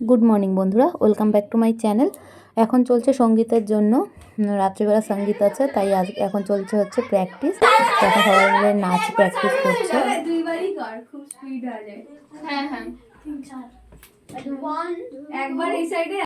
Good morning বন্ধুরা। Welcome back to my channel এখন চলছে সঙ্গীতের জন্য। রাত্রিবেলা সংগীত আছে তাই আজ এখন চলছে হচ্ছে প্র্যাকটিস তখন সবাই মিলে নাচ প্র্যাকটিস করছে। হ্যাঁ হ্যাঁ একবার এই সাইডে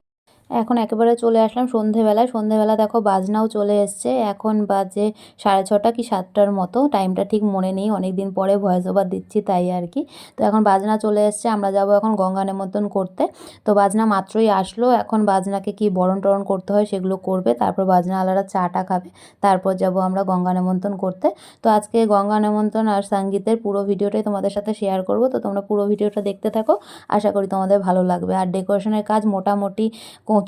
এখন একেবারে চলে আসলাম সন্ধেবেলায়। সন্ধেবেলা দেখো বাজনাও চলে এসছে। এখন বাজে সাড়ে ছটা কি সাতটার মতো। টাইমটা ঠিক মনে নেই। অনেক দিন পরে ভয়েস ওভার দিচ্ছি তাই আর কি। তো এখন বাজনা চলে এসছে। আমরা যাব এখন গঙ্গা নেমন্তন করতে। তো বাজনা মাত্রই আসলো। এখন বাজনাকে কি বরণ টরণ করতে হয় সেগুলো করবে। তারপর বাজনা আলাদা চাটা খাবে। তারপর যাব আমরা গঙ্গা নেমন্তন করতে। তো আজকে গঙ্গা নেমন্তন্ন আর সঙ্গীতের পুরো ভিডিওটাই তোমাদের সাথে শেয়ার করব। তো তোমরা পুরো ভিডিওটা দেখতে থাকো। আশা করি তোমাদের ভালো লাগবে। আর ডেকোরেশনের কাজ মোটামুটি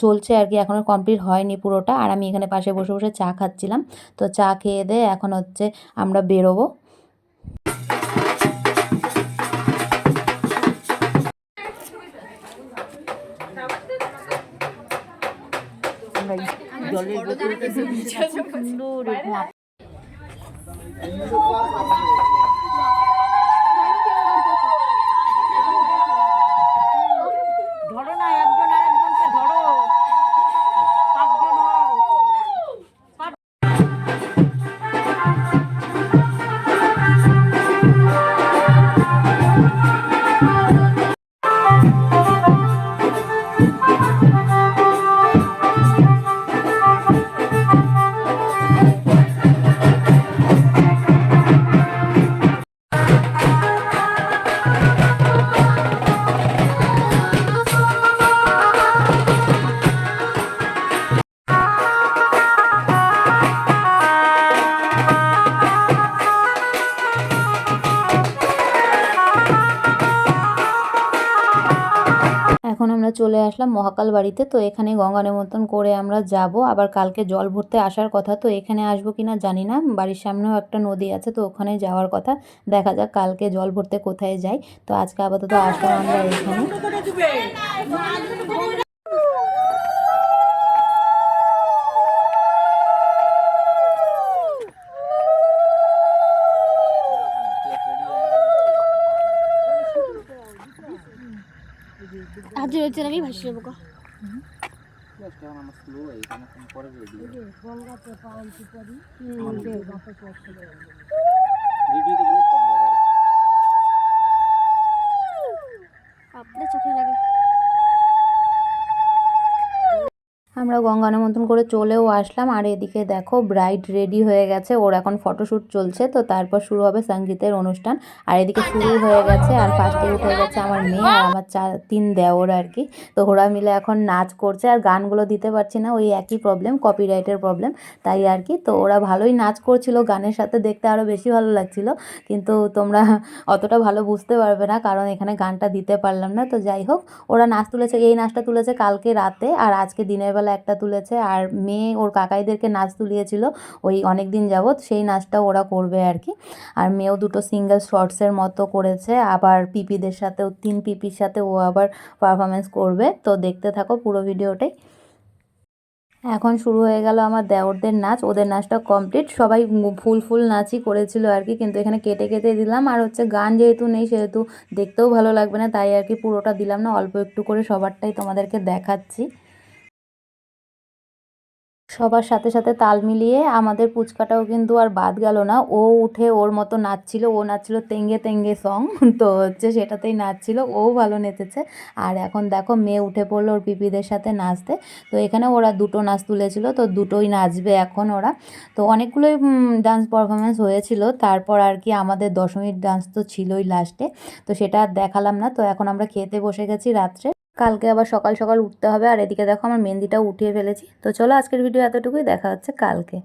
চলছে আর কি এখনও কমপ্লিট হয়নি পুরোটা। আর আমি এখানে পাশে বসে বসে চা খাচ্ছিলাম। তো চা খেয়ে দিয়ে এখন হচ্ছে আমরা বেরোবো। ধরো এখন আমরা চলে আসলাম মহাকাল বাড়িতে। তো এখানে গঙ্গা নিমন্ত্রণ করে আমরা যাব। আবার কালকে জল ভরতে আসার কথা। তো এখানে আসব কি না জানি না। বাড়ির সামনেও একটা নদী আছে, তো ওখানে যাওয়ার কথা। দেখা যাক কালকে জল ভরতে কোথায় যাই। তো আজকে আপাতত আসলাম আমরা এখানে। আজ হচ্ছে নাকি ভাসিয়ে দেবো আপনার চোখে লাগে। আমরা গঙ্গা নেমন্তন্ন করে চলেও আসলাম। আর এদিকে দেখো ব্রাইড রেডি হয়ে গেছে। ওর এখন ফটোশ্যুট চলছে। তো তারপর শুরু হবে সঙ্গীতের অনুষ্ঠান। আর এদিকে শুরু হয়ে গেছে। আর ফার্স্টে উঠে গেছে আমার মেয়ে আর আমার চার তিন দেওর আর কি। তো ওরা মিলে এখন নাচ করছে। আর গানগুলো দিতে পারছি না। ওই একই প্রবলেম কপিরাইটের প্রবলেম তাই আর কি। তো ওরা ভালোই নাচ করছিল। গানের সাথে দেখতে আরও বেশি ভালো লাগছিল। কিন্তু তোমরা অতটা ভালো বুঝতে পারবে না। কারণ এখানে গানটা দিতে পারলাম না। তো যাই হোক, ওরা নাচ তুলেছে। এই নাচটা তুলেছে কালকে রাতে। আর আজকে দিনের বেলা একটা তুলেছে আর মেয়ে ওর কাকাইদেরকে নাচ তুলিয়েছিল ওই অনেক দিন যাবৎ, সেই নাচটা ওরা করবে আর কি। আর মেয়েও দুটো সিঙ্গেল শর্টসের মতো করেছে, আবার পিপিদের সাথেও, তিন পিপির সাথে ও আবার পারফরমেন্স করবে। তো দেখতে থাকো পুরো ভিডিওটাই। এখন শুরু হয়ে গেল আমার দেওরদের নাচ, ওদের নাচটা কমপ্লিট সবাই ফুল ফুল নাচই করেছিল আর কি, কিন্তু এখানে কেটে কেটে দিলাম। আর হচ্ছে গান যেহেতু নেই, সেহেতু দেখতেও ভালো লাগবে না, তাই আর কি পুরোটা দিলাম না, অল্প একটু করে সবারটাই তোমাদেরকে দেখাচ্ছি। সবার সাথে সাথে তাল মিলিয়ে আমাদের পুচকাটাও কিন্তু আর বাদ গেল না। ও উঠে ওর মতো নাচছিল, ও নাচছিল তেঙ্গে তেঙ্গে সং তো হচ্ছে সেটাতেই নাচছিল, ও ভালো নেচেছে। আর এখন দেখো মেয়ে উঠে পড়ল ওর পিপিদের সাথে নাচতে। তো এখানে ওরা দুটো নাচ তুলেছিল, তো দুটোই নাচবে এখন ওরা। তো অনেকগুলোই ডান্স পারফরমেন্স হয়েছিল। তারপর আর কি আমাদের দশমীর ডান্স তো ছিলই লাস্টে তো সেটা দেখালাম না। তো এখন আমরা খেতে বসে গেছি রাত্রে। কালকে আবার সকাল সকাল উঠতে হবে। আর এদিকে দেখো, আমার মেহেন্দিটাও উঠিয়ে ফেলেছি। তো চলো আজকের ভিডিও এতটুকুই। দেখা হচ্ছে কালকে।